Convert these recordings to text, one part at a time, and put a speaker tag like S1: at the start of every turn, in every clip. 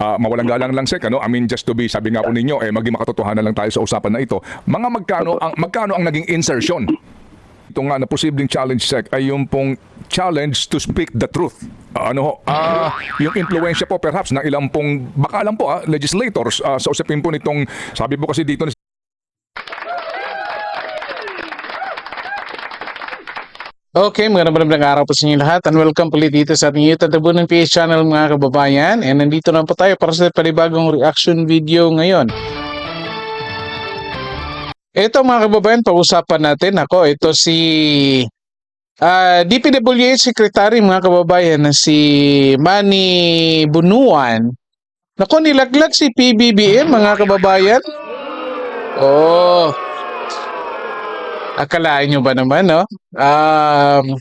S1: ah, mawalang galang lang sec ano I mean just to be sabi nga po ninyo eh maging makatotohanan lang tayo sa usapan na ito. Mga magkano ang magkano ang naging insertion? Ito nga na posibleng challenge sec ay yung pong challenge to speak the truth. Ah, ano ho? Ah. Yung impluwensya po perhaps ng ilang pong baka lang po ah, legislators ah, sa usapin po nitong sabi po kasi dito
S2: Okay, magandang magandang araw po sa inyo lahat and welcome ulit dito sa ating YouTube Tabunan PH channel mga kababayan and nandito na po tayo para sa panibagong reaction video ngayon. Ito mga kababayan, pag-usapan natin ako, ito si ah, DPWH Secretary mga kababayan na si Manny Bunuan. Nako, nilaglag si PBBM mga kababayan. Oh, Akalain nyo ba naman, no? Um,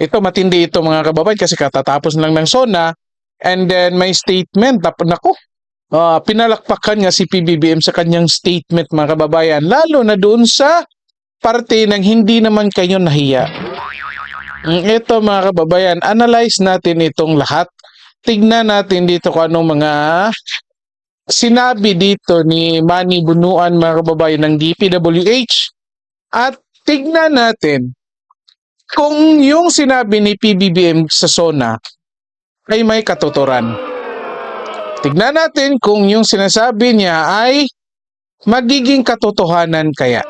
S2: ito, matindi ito mga kababayan kasi katatapos lang ng SONA and then may statement. Tap, nako, ah, pinalakpakan nga si PBBM sa kanyang statement mga kababayan. Lalo na doon sa parte ng hindi naman kayo nahiya. Mm, Ito mga kababayan, analyze natin itong lahat. Tignan natin dito kung anong mga sinabi dito ni Manny Bunuan mga kababayan ng DPWH at tignan natin kung yung sinabi ni PBBM sa SONA ay may katuturan. Tignan natin kung yung sinasabi niya ay magiging katotohanan kaya.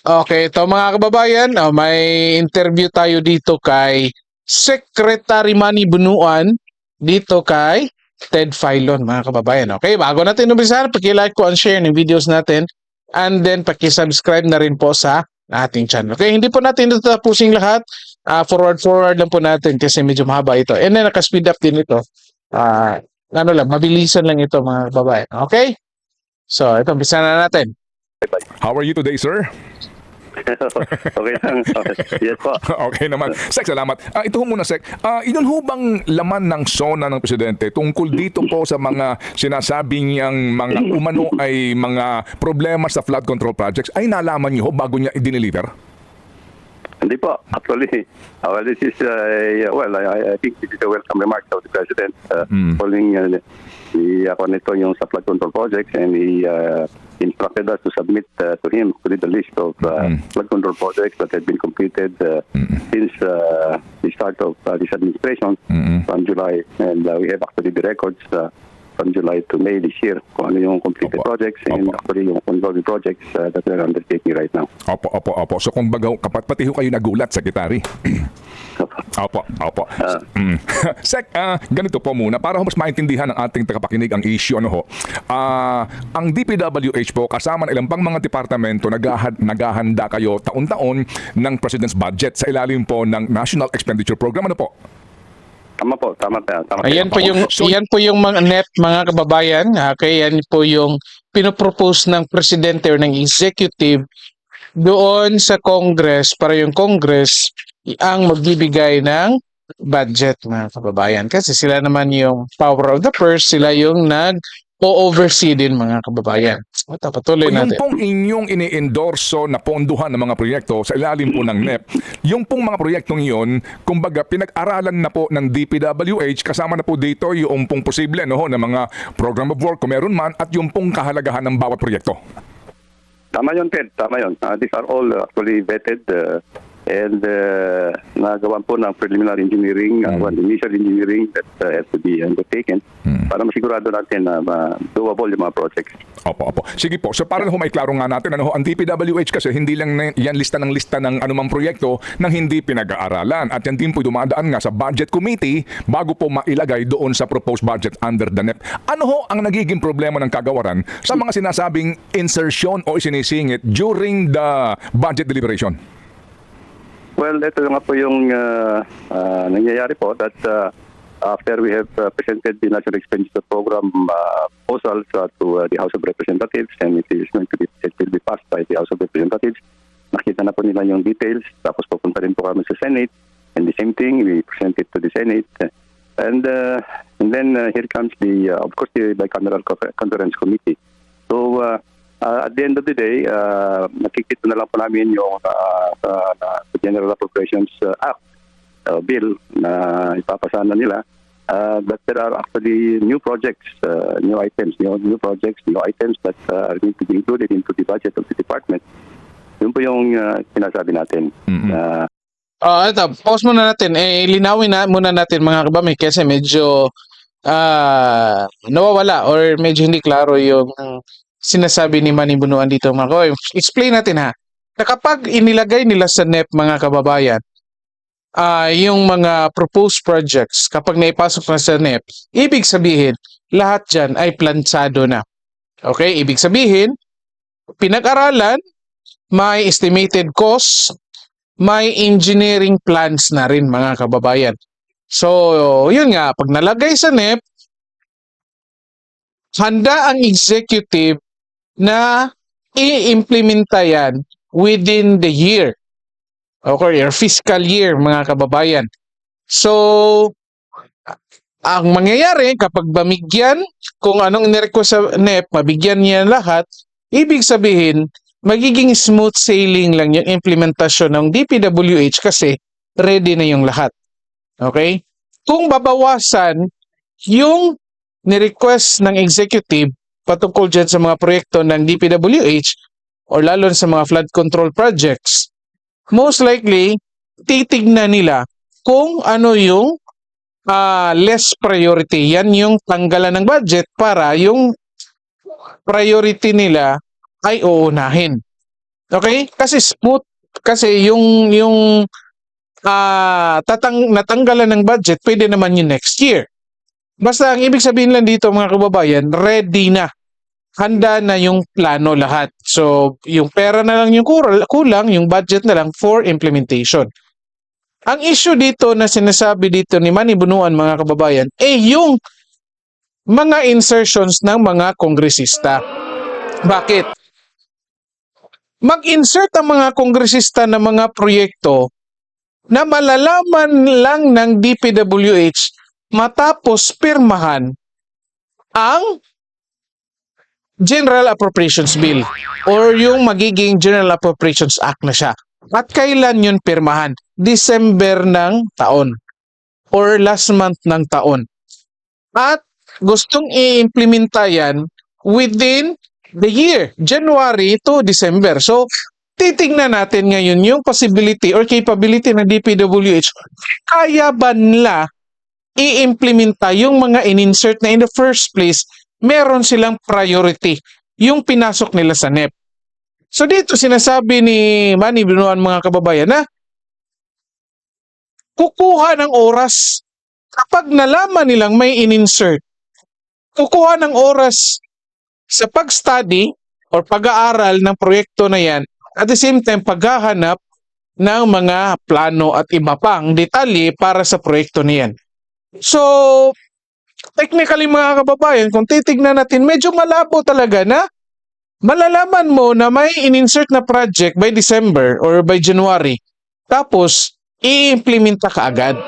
S2: Okay, ito mga kababayan, oh, may interview tayo dito kay Secretary Manny Bunuan dito kay Ted Filon, mga kababayan. Okay, bago natin umpisahan, paki-like ko and share ng videos natin and then paki-subscribe na rin po sa ating channel. Okay, hindi po natin ito lahat. Ah, forward forward lang po natin kasi medyo mahaba ito. And then naka-speed up din ito. Ah, ano lang, mabilisan lang ito mga kababayan. Okay? So, ito, umpisa na natin.
S1: How are you today sir?
S3: okay lang. yes po.
S1: okay naman. Sek, salamat. Ah, ito muna, Sek. Ah, yun ho bang laman ng SONA ng Presidente tungkol dito po sa mga sinasabi niyang mga umano ay mga problema sa flood control projects ay nalaman niyo ho bago niya i-deliver?
S3: Hindi po. Actually, uh, well, this is, uh, well, I, I think this is a welcome remark of the President uh,
S1: Mm.
S3: calling uh, the, ako nito yung sa flood control projects and he uh, instructed us to submit uh, to him to the list of uh,
S1: Mm.
S3: flood control projects that had been completed uh, since uh, the start of uh, this administration
S1: Mm-mm.
S3: from July. And uh, we have actually the records uh, from July to May this year kung ano yung completed
S1: Opo.
S3: projects and
S1: Opo.
S3: actually yung ongoing projects uh, that we're undertaking right now.
S1: Opo, opo, opo. So kung baga, kapat pati ho kayo nagulat, Sekretary. Opo, opo. Mm. Sek, ah, ganito po muna para mas maintindihan ng ating tagapakinig ang issue ano ho. Ah, ang DPWH po kasama ng ilang pang mga departamento naghahad, naghahanda kayo taon-taon ng President's budget sa ilalim po ng National Expenditure Program ano po?
S3: Tama po, tama po. Tama
S2: Ayan po yung
S1: So-
S2: yan po yung mga net mga kababayan. Okay, yan po yung pinopropose ng presidente or ng executive doon sa Congress para yung Congress ang magbibigay ng budget mga kababayan kasi sila naman yung power of the purse, sila yung nag o-oversee din mga kababayan. So, ito, patuloy
S1: Yung
S2: natin.
S1: pong inyong ini-endorso na ponduhan ng mga proyekto sa ilalim po ng NEP, yung pong mga proyektong iyon, kumbaga pinag-aralan na po ng DPWH, kasama na po dito yung pong posible no, na mga program of work kung meron man at yung pong kahalagahan ng bawat proyekto.
S3: Tama yun, Ted. Tama yun. Uh, these are all uh, actually vetted uh, and uh, nagawan po ng preliminary engineering, uh, well, initial engineering that uh, has to be undertaken para masigurado natin na uh, doable yung mga projects.
S1: Opo, opo. Sige po. So para ho may klaro nga natin, ano ang DPWH kasi hindi lang na- yan lista ng lista ng anumang proyekto nang hindi pinag-aaralan. At yan din po dumadaan nga sa budget committee bago po mailagay doon sa proposed budget under the NEP. Ano ho ang nagiging problema ng kagawaran sa mga sinasabing insertion o isinisingit during the budget deliberation?
S3: Well, ito nga po yung uh, uh, nangyayari po that uh, after we have uh, presented the National Expenditure Program uh, proposals uh, to uh, the House of Representatives and it is going to be, it will be passed by the House of Representatives. Nakita na po nila yung details tapos pupunta rin po kami sa Senate and the same thing, we present it to the Senate and uh, and then uh, here comes the, uh, of course, the bicameral Co- conference committee. So, uh, uh, at the end of the day, uh, nakikita na lang po namin yung uh, sa General Appropriations uh, Act uh, bill na ipapasa na nila uh, that there are actually new projects, uh, new items, new, new projects, new items that uh, are going to be included into the budget of the department. Yun po yung uh, sinasabi natin.
S1: Mm-mm.
S3: Uh,
S2: Ah, ito, pause muna natin. Eh, linawin na muna natin mga kabami kasi medyo ah nawawala or medyo hindi klaro yung sinasabi ni Manny Bunuan dito mga kabami. Explain natin ha. Na kapag inilagay nila sa NEP mga kababayan, ah yung mga proposed projects, kapag naipasok na sa NEP, ibig sabihin, lahat dyan ay plansado na. Okay? Ibig sabihin, pinag-aralan, may estimated cost, may engineering plans na rin mga kababayan. So, yun nga, pag nalagay sa NEP, handa ang executive na i-implementa yan within the year. Okay, or fiscal year mga kababayan. So, ang mangyayari kapag bamigyan, kung anong nirequest sa NEP, mabigyan niya lahat, ibig sabihin, magiging smooth sailing lang yung implementasyon ng DPWH kasi ready na yung lahat. Okay? Kung babawasan yung ni-request ng executive patungkol dyan sa mga proyekto ng DPWH or lalo sa mga flood control projects, most likely, titignan nila kung ano yung ah, less priority. Yan yung tanggalan ng budget para yung priority nila ay uunahin. Okay? Kasi smooth kasi yung yung ah tatang natanggalan ng budget pwede naman yung next year. Basta ang ibig sabihin lang dito mga kababayan, ready na. Handa na yung plano lahat. So, yung pera na lang yung kulang, yung budget na lang for implementation. Ang issue dito na sinasabi dito ni Manny Bunuan mga kababayan, eh yung mga insertions ng mga kongresista. Bakit? mag-insert ang mga kongresista ng mga proyekto na malalaman lang ng DPWH matapos pirmahan ang General Appropriations Bill or yung magiging General Appropriations Act na siya. At kailan yun pirmahan? December ng taon or last month ng taon. At gustong i-implementa yan within the year, January to December. So, titingnan natin ngayon yung possibility or capability ng DPWH. Kaya ba nila i-implementa yung mga in-insert na in the first place, meron silang priority, yung pinasok nila sa NEP. So dito sinasabi ni Manny Binuan mga kababayan na kukuha ng oras kapag nalaman nilang may in-insert, kukuha ng oras sa pag-study or pag-aaral ng proyekto na yan at the same time paghahanap ng mga plano at iba pang detalye para sa proyekto na yan. So, technically mga kababayan, kung titignan natin, medyo malabo talaga na malalaman mo na may in-insert na project by December or by January. Tapos, i-implementa ka agad.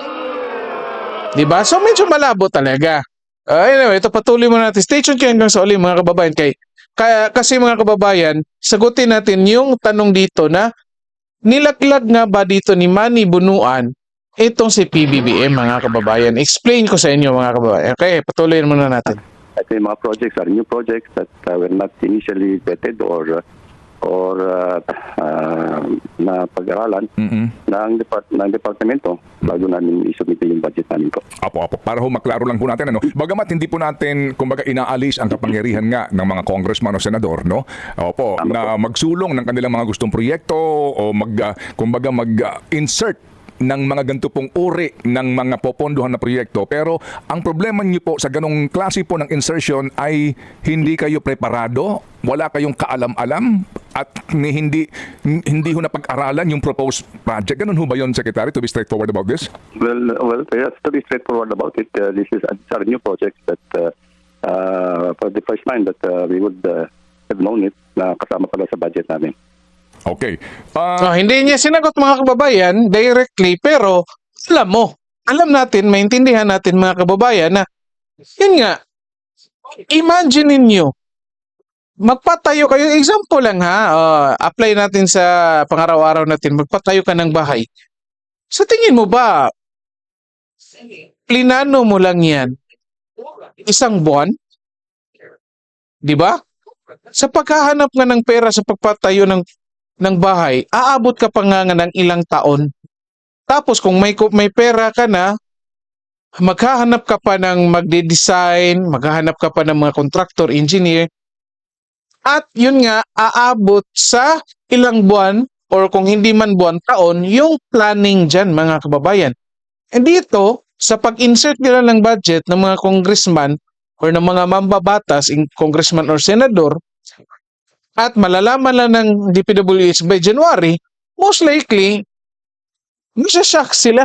S2: ba? So medyo malabo talaga. Uh, anyway, ito patuloy mo natin. Stay tuned kayo hanggang sa uli mga kababayan. Kay, kaya, kasi mga kababayan, sagutin natin yung tanong dito na nilaglag nga ba dito ni Manny Bunuan itong si PBBM mga kababayan. Explain ko sa inyo mga kababayan. Okay, patuloy muna natin.
S3: At yung mga projects are new projects that uh, were not initially vetted or uh, or uh, uh, na pag-aralan
S1: Mm-mm.
S3: ng, depart ng departamento bago namin isubmit yung budget namin po.
S1: Apo, apo. Para ho maklaro lang po natin, ano? Bagamat hindi po natin, kumbaga, inaalis ang kapangyarihan nga ng mga congressman o senador, no? Opo,
S3: Tama
S1: na magsulong ng kanilang mga gustong proyekto o mag, ah, kumbaga, mag-insert ng mga ganito pong uri ng mga popondohan na proyekto. Pero ang problema niyo po sa ganong klase po ng insertion ay hindi kayo preparado, wala kayong kaalam-alam at ni hindi hindi ho napag-aralan yung proposed project. Ganun ho ba yun, Secretary, to be straightforward about this?
S3: Well, well, yes, to be straightforward about it, uh, this is these are new projects that uh, uh, for the first time that uh, we would uh, have known it na kasama pala sa budget namin.
S1: Okay. Ah,
S2: So, hindi niya sinagot mga kababayan directly, pero alam mo, alam natin, maintindihan natin mga kababayan na, yun nga, imagine ninyo, magpatayo kayo, example lang ha, uh, apply natin sa pangaraw-araw natin, magpatayo ka ng bahay. Sa tingin mo ba, plinano mo lang yan, isang buwan, di ba? Sa paghahanap nga ng pera sa pagpatayo ng ng bahay, aabot ka pa nga nga ng ilang taon. Tapos kung may may pera ka na, maghahanap ka pa ng magde-design, maghahanap ka pa ng mga contractor, engineer, at yun nga, aabot sa ilang buwan or kung hindi man buwan, taon, yung planning dyan, mga kababayan. And dito, sa pag-insert nila ng budget ng mga congressman or ng mga mambabatas, in congressman or senador, at malalaman lang ng DPWH by January, most likely, masashock sila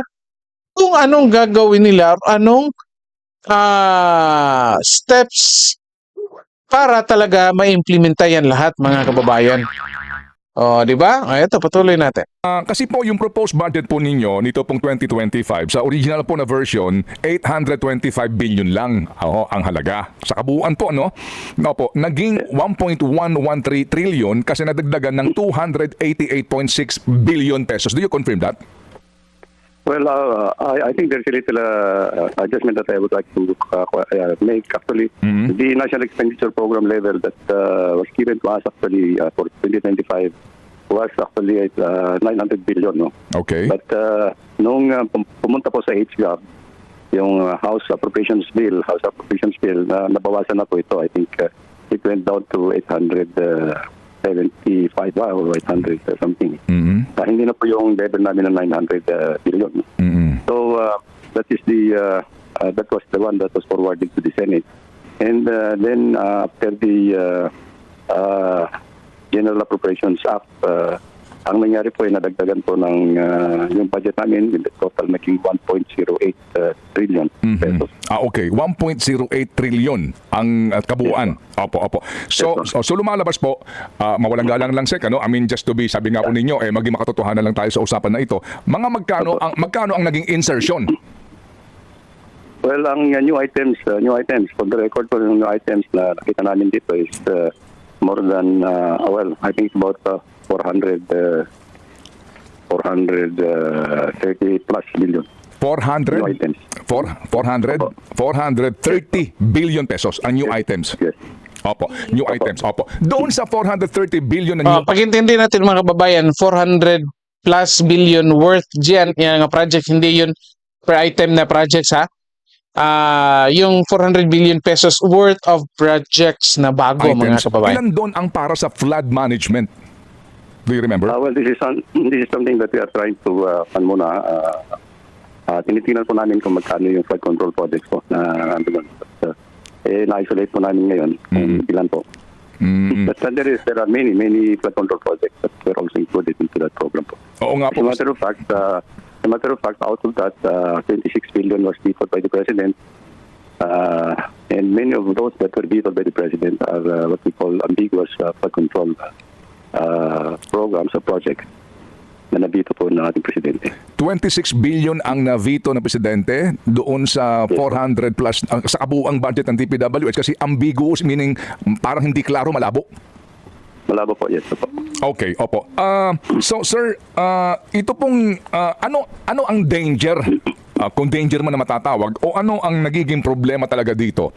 S2: kung anong gagawin nila, anong ah, steps para talaga ma-implementa yan lahat, mga kababayan. O, di ba? O, ito, patuloy natin.
S1: Ah, kasi po yung proposed budget po ninyo nito pong 2025 sa original po na version 825 billion lang oo, ang halaga. Sa kabuuan po no. No po, naging 1.113 trillion kasi nadagdagan ng 288.6 billion pesos. Do you confirm that?
S3: Well, uh, I, I think there's a little uh, adjustment that I would like to uh, uh, make. Actually,
S1: Mhm.
S3: the National Expenditure Program level that uh, was given to us actually uh, for 2025 was actually at uh, 900 billion. No?
S1: Okay.
S3: But uh, nung uh, pum- pumunta po sa HGAB, yung uh, House Appropriations Bill, House Appropriations Bill, na nabawasan na po ito. I think uh, it went down to 875 uh, or 800 uh, something.
S1: Mhm.
S3: Uh, hindi na po yung level namin ng 900 uh, billion.
S1: Mhm.
S3: So uh, that is the uh, uh, that was the one that was forwarded to the Senate, and uh, then uh, after the uh, uh, General Appropriations Act, uh, ang nangyari po ay nadagdagan po ng uh, yung budget namin the total making 1.08 uh, trillion
S1: Mhm.
S3: pesos.
S1: Ah, okay. 1.08 trillion ang uh, kabuuan. Opo, opo. So,
S3: Yes,
S1: so, so lumalabas po, ah, mawalang galang lang sec, ano? I mean, just to be, sabi nga po ninyo, eh, maging makatotohanan lang tayo sa usapan na ito. Mga magkano ang, magkano ang naging insertion?
S3: Well, ang uh, new items, uh, new items, for the record po yung new items na nakita namin dito is uh, more than, uh, well, I think about uh, 400, uh, 430 plus billion
S1: 400?
S3: new items.
S1: Four, 400? 430 billion pesos ang new items.
S3: Yes.
S1: Opo, new items. Opo. Doon sa 430 billion na
S2: Oh,
S1: new
S2: pagintindi natin mga kababayan, 400 plus billion worth dyan, yung mga project, hindi yun per item na projects ha. Ah, yung 400 billion pesos worth of projects na bago mga
S1: items.
S2: kababayan.
S1: Ilan doon ang para sa flood management? Do you remember?
S3: Uh, well, this is some, this is something that we are trying to uh, pan muna. Uh, uh, tinitingnan po namin kung magkano yung flood control projects po na ano uh, eh, na-isolate po namin ngayon kung ilan po.
S1: Mm,
S3: But uh, there, is, there are many, many flood control projects that were also included into that program po.
S1: oo nga
S3: As a matter of fact, uh, as a matter of fact, out of that, uh, 26 billion was vetoed by the president. Uh, and many of those that were vetoed by the president are uh, what we call ambiguous uh, flood control uh, programs or projects na nabito po ng ating presidente.
S1: 26 billion ang na-veto ng presidente doon sa 400 plus ang- sa kabuuang budget ng DPWH kasi ambiguous meaning parang hindi klaro malabo.
S3: Malabo po, yes po.
S1: Okay, opo. Ah, so sir, ah, ito pong ah, ano ano ang danger ah, kung danger man na matatawag o ano ang nagiging problema talaga dito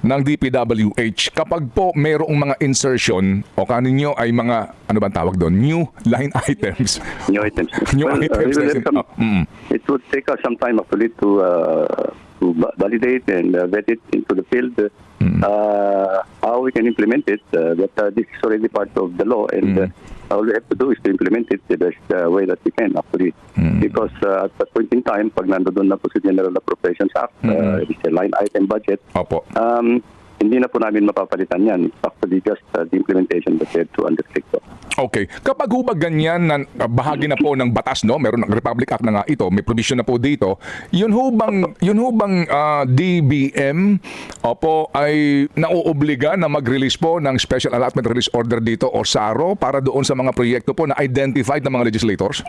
S1: ng DPWH kapag po mayroong mga insertion o kaninyo ay mga ano ba ang tawag doon? New line items.
S3: New items.
S1: New
S3: Well, uh,
S1: items.
S3: have
S1: in-
S3: some-
S1: ah, mm.
S3: It would take us some time actually to uh, to va- validate and uh, vet it into the field. Uh, how we can implement it, uh, but uh, this is already part of the law, and uh, all we have to do is to implement it the best uh, way that we can actually. Because uh, at that point in time, pag nandoon na po sa General Appropriations Act, uh, it's a line item budget,
S1: Opo.
S3: um, hindi na po namin mapapalitan yan. It's actually just uh, the implementation that we have to undertake. po.
S1: Okay. Kapag hubag ganyan na uh, bahagi na po ng batas, no? Meron ng Republic Act na nga ito, may provision na po dito. Yun hubang yun hubang ah, DBM opo ay nauobliga na mag-release po ng Special Allotment Release Order dito o SARO para doon sa mga proyekto po na identified ng mga legislators?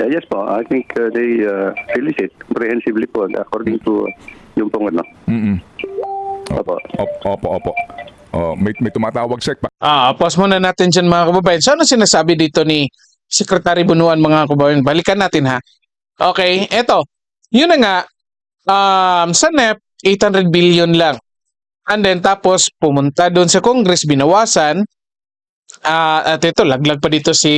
S3: Uh, yes po, I think uh, they uh, release it comprehensively po according to yung pong ano.
S1: Mm.
S3: Opo.
S1: Opo, opo. opo. Oh, may, may tumatawag sec pa.
S2: Ah, pause muna natin dyan mga kababayan. So ano sinasabi dito ni Secretary Bunuan mga kababayan? Balikan natin ha. Okay, eto. Yun na nga, um, sa NEP, 800 billion lang. And then tapos pumunta doon sa Congress, binawasan. Ah, at ito, laglag pa dito si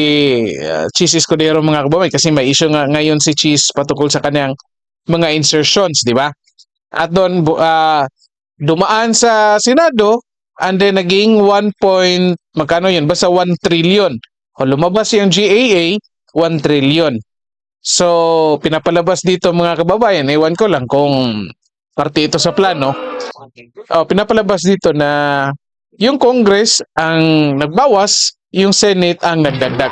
S2: uh, Cheese Escudero mga kababay kasi may issue nga ngayon si Cheese patungkol sa kanyang mga insertions, di ba? At doon ah, dumaan sa Senado and then naging 1 point, magkano yun? Basta 1 trillion. O lumabas yung GAA, 1 trillion. So, pinapalabas dito mga kababayan, ewan ko lang kung parte ito sa plano. Oh, pinapalabas dito na yung Congress ang nagbawas, yung Senate ang nagdagdag.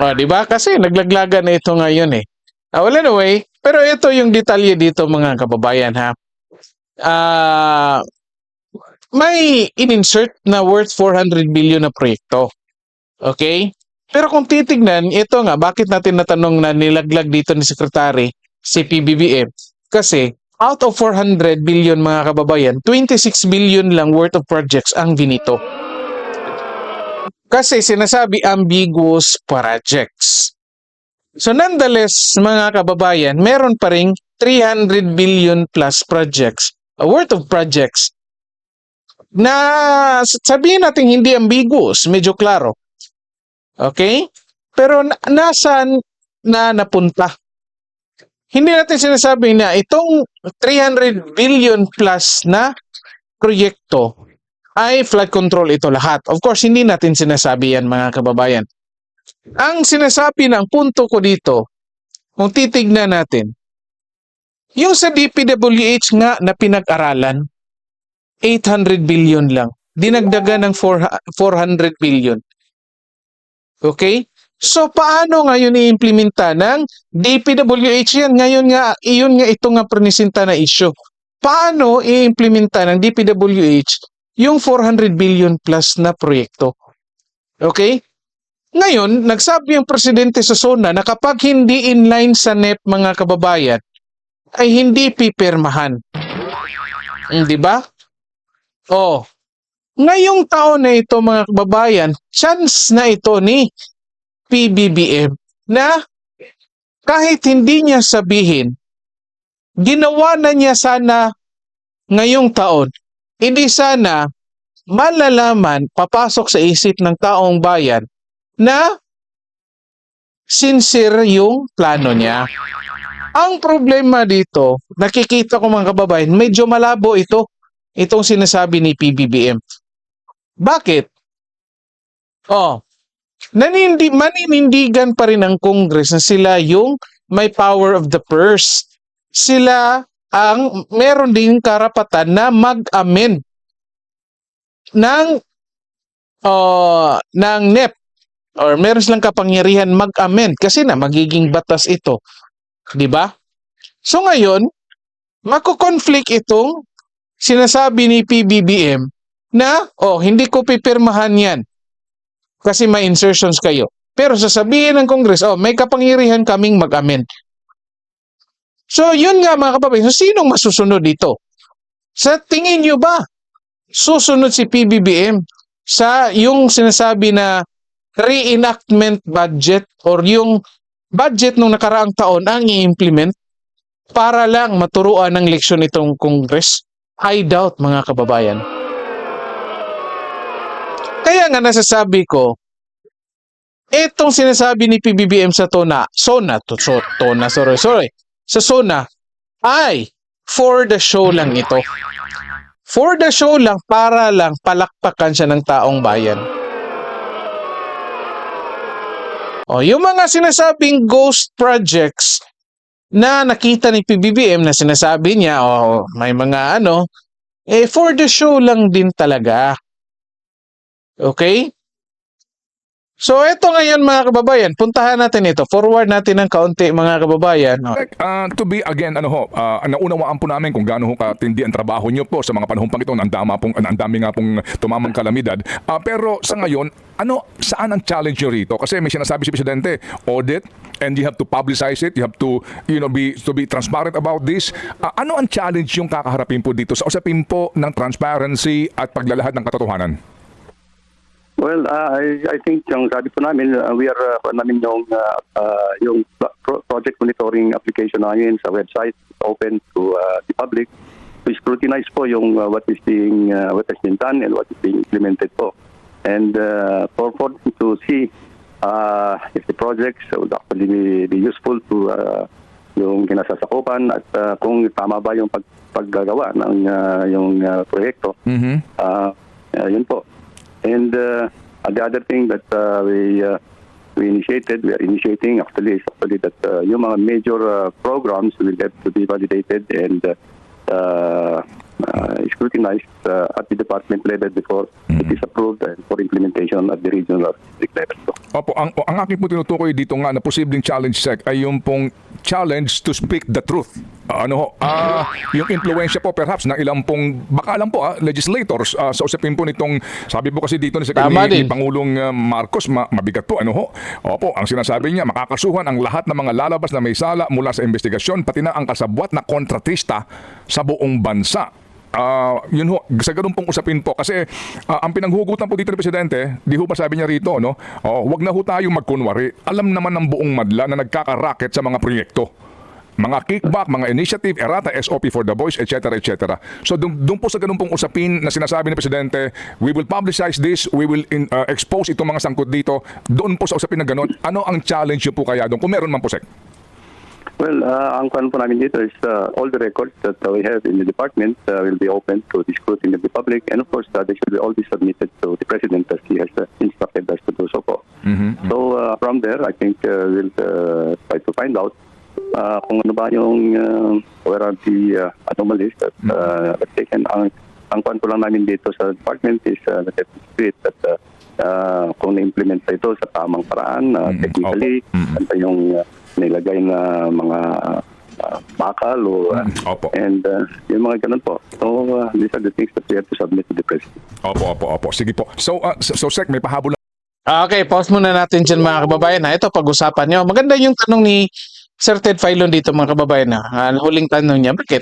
S2: Oh, di ba? Kasi naglaglagan na ito ngayon eh. Ah, well, anyway, pero ito yung detalye dito mga kababayan ha. Ah, may in-insert na worth 400 billion na proyekto. Okay? Pero kung titignan, ito nga, bakit natin natanong na nilaglag dito ni Secretary si PBBM? Kasi out of 400 billion mga kababayan, 26 billion lang worth of projects ang binito. Kasi sinasabi ambiguous projects. So nonetheless, mga kababayan, meron pa ring 300 billion plus projects, a worth of projects na sabihin natin hindi ambiguous, medyo klaro. Okay? Pero na- nasan na napunta? Hindi natin sinasabi na itong 300 billion plus na proyekto ay flood control ito lahat. Of course, hindi natin sinasabi yan mga kababayan. Ang sinasabi ng punto ko dito, kung titignan natin, yung sa DPWH nga na pinag-aralan, 800 billion lang. Dinagdagan ng 4 400 billion. Okay? So paano ngayon i-implementa ng DPWH yan? Ngayon nga, iyon nga ito nga prinisinta na issue. Paano i-implementa ng DPWH yung 400 billion plus na proyekto? Okay? Ngayon, nagsabi ang presidente sa SONA na kapag hindi inline sa NEP mga kababayan, ay hindi pipirmahan. Mm, Di ba? Oh. Ngayong taon na ito mga kababayan, chance na ito ni PBBM na kahit hindi niya sabihin, ginawa na niya sana ngayong taon, hindi sana malalaman, papasok sa isip ng taong bayan na sincere yung plano niya. Ang problema dito, nakikita ko mga kababayan, medyo malabo ito, itong sinasabi ni PBBM. Bakit? Oh, nanindi, maninindigan pa rin ang Congress na sila yung may power of the purse. Sila ang meron din karapatan na mag-amend ng uh, ng NEP or meron silang kapangyarihan mag-amend kasi na magiging batas ito. 'Di ba? So ngayon, mako-conflict itong sinasabi ni PBBM na oh, hindi ko pipirmahan 'yan kasi may insertions kayo. Pero sasabihin ng Congress, oh, may kapangyarihan kaming mag-amend. So, yun nga mga kababayan. So, sinong masusunod dito? Sa tingin nyo ba, susunod si PBBM sa yung sinasabi na reenactment budget or yung budget nung nakaraang taon ang i-implement para lang maturuan ng leksyon itong Congress? I doubt mga kababayan. Kaya nga nasasabi ko, itong sinasabi ni PBBM sa Tona, Sona, to, so, Tona, sorry, sorry, sa Sona, ay for the show lang ito. For the show lang, para lang palakpakan siya ng taong bayan. O, yung mga sinasabing ghost projects na nakita ni PBBM na sinasabi niya, o may mga ano, eh for the show lang din talaga. Okay? So ito ngayon mga kababayan, puntahan natin ito. Forward natin ng kaunti mga kababayan.
S1: Uh, to be again ano ho, uh, naunawaan po namin kung gaano ho katindi ang trabaho niyo po sa mga panahon pang ito, ang dama pong ang dami nga pong tumamang kalamidad. Ah, pero sa ngayon, ano saan ang challenge niyo rito? Kasi may sinasabi si presidente, audit and you have to publicize it, you have to you know be to be transparent about this. Ah, ano ang challenge yung kakaharapin po dito sa usapin po ng transparency at paglalahad ng katotohanan?
S3: Well, uh, I, I think yung sabi po namin, uh, we are uh, pa namin yung uh, uh, yung pro- project monitoring application namin sa website open to uh, the public to scrutinize po yung uh, what is being uh, what has been done and what is being implemented po. And uh, for for to see uh, if the projects would actually be, be useful to uh, yung kinasasakupan at uh, kung tama ba yung pag, paggagawa ng uh, yung uh, proyekto.
S1: Mhm.
S3: Uh, uh, yun po. And uh, the other thing that uh, we uh, we initiated, we are initiating actually is actually that uh, yung mga major uh, programs will have to be validated and uh, uh, uh, scrutinized uh, at the department level before it is approved and for implementation at the regional level. po.
S1: Opo, ang, ang aking po tinutukoy dito nga na posibleng challenge sec ay yung pong challenge to speak the truth. Ano ho, ah, yung influensya po perhaps ng ilang pong, baka lang po ah, legislators ah, sa usapin po nitong, sabi po kasi dito ni,
S2: Tama
S1: ni, ni
S2: din.
S1: Pangulong ah, Marcos, ma- mabigat po, ano ho. Opo, ang sinasabi niya, makakasuhan ang lahat ng mga lalabas na may sala mula sa investigasyon, pati na ang kasabwat na kontratista sa buong bansa. Ah, yun ho, sa ganun pong usapin po kasi ah, ang pinanghugutan po dito ni presidente, di ho ba sabi niya rito no? Oh, wag na ho tayong magkunwari. Alam naman ng buong madla na nagkakaraket sa mga proyekto. Mga kickback, mga initiative, errata, SOP for the boys, etc. etc. So doon po sa ganun pong usapin na sinasabi ni presidente, we will publicize this, we will in- ah, expose itong mga sangkot dito. Doon po sa usapin na ganun, ano ang challenge niyo po kaya doon? Kung meron man po, Sek.
S3: Well, uh, ang kwan po namin dito is uh, all the records that uh, we have in the department uh, will be open to the scrutiny of the public and of course uh, they should be all be submitted to the President as he has uh, instructed us to do so po. So uh, from there, I think uh, we'll uh, try to find out uh, kung ano ba yung uh, where are the uh, anomalies that uh, that taken. Ang, ang kwan po lang namin dito sa department is uh, see that uh, uh, kung na-implement pa ito sa tamang paraan, uh,
S1: Mm,
S3: technically,
S1: opo. Mm.
S3: ano yung uh, nilagay na mga uh, bakal o uh,
S1: Mm, opo.
S3: and uh, yung mga ganun po. So uh, these are the things that we have to submit to the President.
S1: Opo, opo, opo. Sige po. So, ah, so, so Sek, may pahabol
S2: Ah, Okay, pause muna natin dyan mga kababayan. Ha. Ito, pag-usapan nyo. Maganda yung tanong ni Sir Ted Filon dito mga kababayan. Ha. Huling tanong niya, bakit?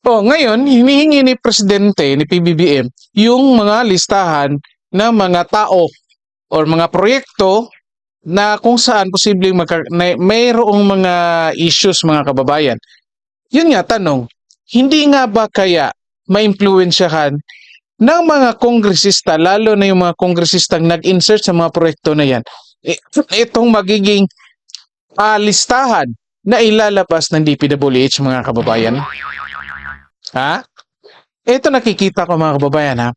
S2: Oh, ngayon, hinihingi ni Presidente, ni PBBM, yung mga listahan ng mga tao or mga proyekto na kung saan posibleng magka- na, mayroong mga issues mga kababayan. Yun nga, tanong, hindi nga ba kaya maimpluwensyahan ng mga kongresista, lalo na yung mga kongresistang nag-insert sa mga proyekto na yan, itong magiging ah, listahan na ilalabas ng DPWH mga kababayan. Ha? Ito nakikita ko mga kababayan ha.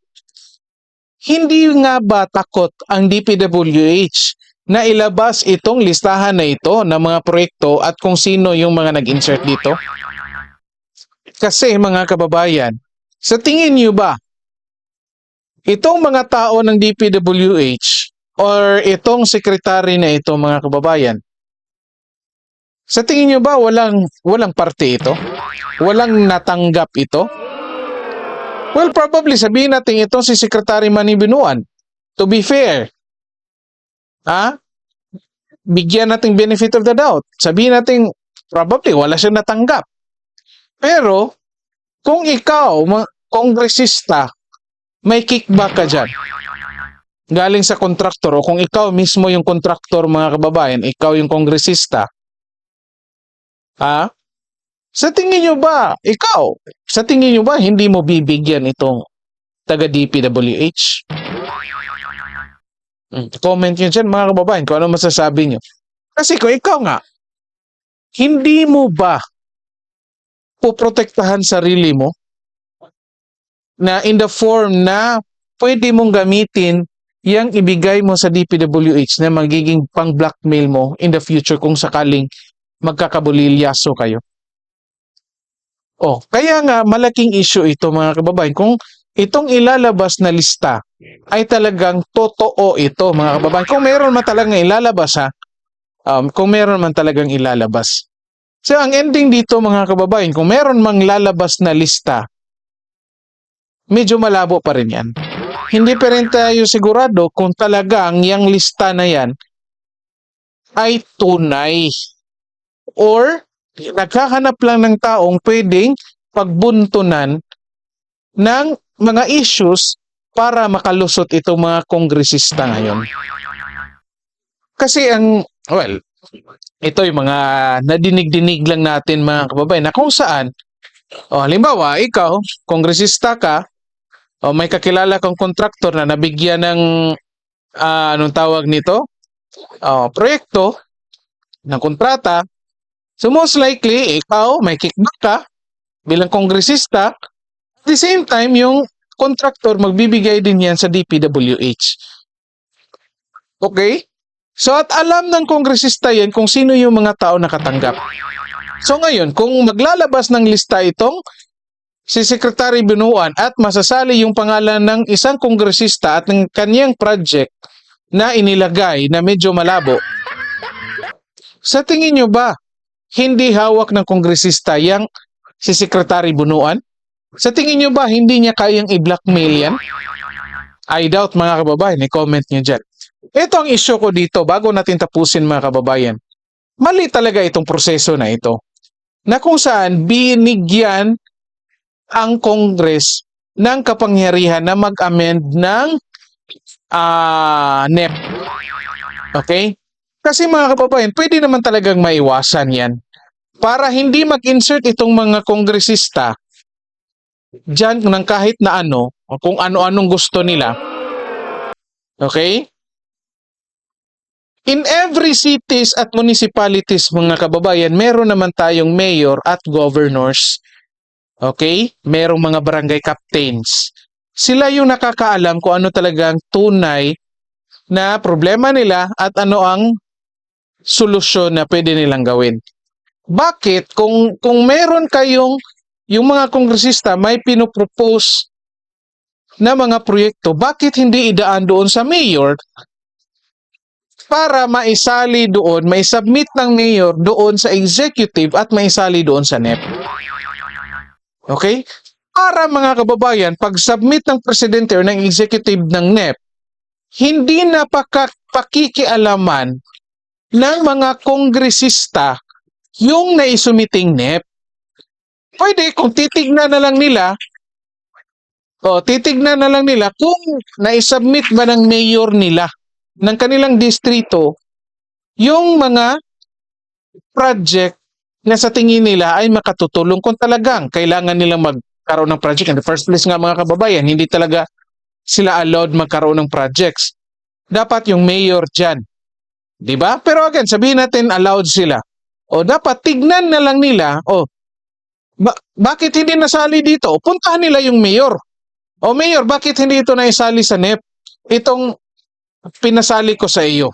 S2: Hindi nga ba takot ang DPWH na ilabas itong listahan na ito ng mga proyekto at kung sino yung mga nag-insert dito? Kasi mga kababayan, sa tingin niyo ba itong mga tao ng DPWH or itong sekretary na ito mga kababayan, sa tingin nyo ba walang, walang parte ito? Walang natanggap ito? Well, probably sabihin natin itong si Secretary Manny Binuan. To be fair, ha? Bigyan natin benefit of the doubt. Sabihin natin, probably wala siyang natanggap. Pero, kung ikaw, kongresista, may kickback ka dyan. Galing sa kontraktor o kung ikaw mismo yung kontraktor mga kababayan, ikaw yung kongresista. Ha? Sa tingin nyo ba, ikaw, sa tingin nyo ba hindi mo bibigyan itong taga DPWH? Hmm, Comment nyo dyan mga kababayan kung ano masasabi nyo. Kasi kung ikaw nga, hindi mo ba puprotektahan sarili mo na in the form na pwede mong gamitin yung ibigay mo sa DPWH na magiging pang-blackmail mo in the future kung sakaling magkakabulilyaso kayo. Oh, kaya nga malaking issue ito mga kababayan kung itong ilalabas na lista ay talagang totoo ito mga kababayan. Kung meron man talagang ilalabas ha, um, kung meron man talagang ilalabas. So ang ending dito mga kababayan, kung meron mang lalabas na lista, medyo malabo pa rin yan. Hindi pa rin tayo sigurado kung talagang yung lista na yan ay tunay or naghahanap lang ng taong pwedeng pagbuntunan ng mga issues para makalusot itong mga kongresista ngayon. Kasi ang, well, ito yung mga nadinig-dinig lang natin mga kababayan na kung saan, o halimbawa, ikaw, kongresista ka, o may kakilala kang kontraktor na nabigyan ng, ah, anong tawag nito, o, proyekto, ng kontrata, so most likely, ikaw, may kickback ka, bilang kongresista, at the same time, yung kontraktor, magbibigay din yan sa DPWH. Okay? So at alam ng kongresista yan kung sino yung mga tao nakatanggap. So ngayon, kung maglalabas ng lista itong si Secretary Binuan at masasali yung pangalan ng isang kongresista at ng kanyang project na inilagay na medyo malabo, sa tingin nyo ba, hindi hawak ng kongresista yang si Secretary Bunuan? Sa tingin nyo ba, hindi niya kayang i-blackmail yan? I doubt mga kababayan, i-comment nyo dyan. Ito ang issue ko dito bago natin tapusin mga kababayan. Mali talaga itong proseso na ito. Na kung saan binigyan ang Congress ng kapangyarihan na mag-amend ng ah, NEP. Okay? Kasi mga kababayan, pwede naman talagang maiwasan yan. Para hindi mag-insert itong mga kongresista dyan ng kahit na ano, kung ano-anong gusto nila. Okay? In every cities at municipalities, mga kababayan, meron naman tayong mayor at governors. Okay? Merong mga barangay captains. Sila yung nakakaalam kung ano talagang tunay na problema nila at ano ang solusyon na pwede nilang gawin. Bakit? Kung, kung meron kayong, yung mga kongresista may pinopropose na mga proyekto, bakit hindi idaan doon sa mayor para maisali doon, may submit ng mayor doon sa executive at maisali doon sa NEP. Okay? Para mga kababayan, pag submit ng presidente o ng executive ng NEP, hindi na pakikialaman ng mga kongresista yung naisumiting NEP. Pwede kung titignan na lang nila o titignan na lang nila kung naisubmit ba ng mayor nila ng kanilang distrito yung mga project na sa tingin nila ay makatutulong kung talagang kailangan nilang magkaroon ng project. In the first place nga mga kababayan, hindi talaga sila allowed magkaroon ng projects. Dapat yung mayor dyan. Ba? Pero again, sabihin natin allowed sila. O dapat tignan na lang nila, o ba- bakit hindi nasali dito? Puntahan nila yung mayor. O mayor, bakit hindi ito naisali sa NEP? Itong pinasali ko sa iyo.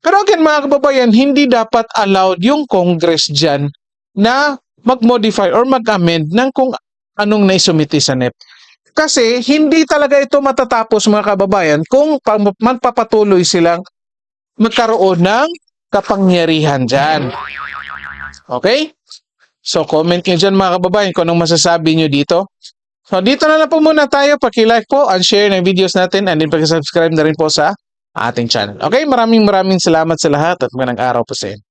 S2: Pero again mga kababayan, hindi dapat allowed yung Congress dyan na mag-modify or mag-amend ng kung anong naisumiti sa NEP. Kasi hindi talaga ito matatapos mga kababayan kung pa- magpapatuloy silang magkaroon ng kapangyarihan dyan. Okay? So comment nyo dyan mga kababayan kung anong masasabi nyo dito. So dito na lang po muna tayo. Paki-like po and share ng videos natin and then paki-subscribe na rin po sa ating channel. Okay, maraming maraming salamat sa lahat at magandang araw po sa inyo.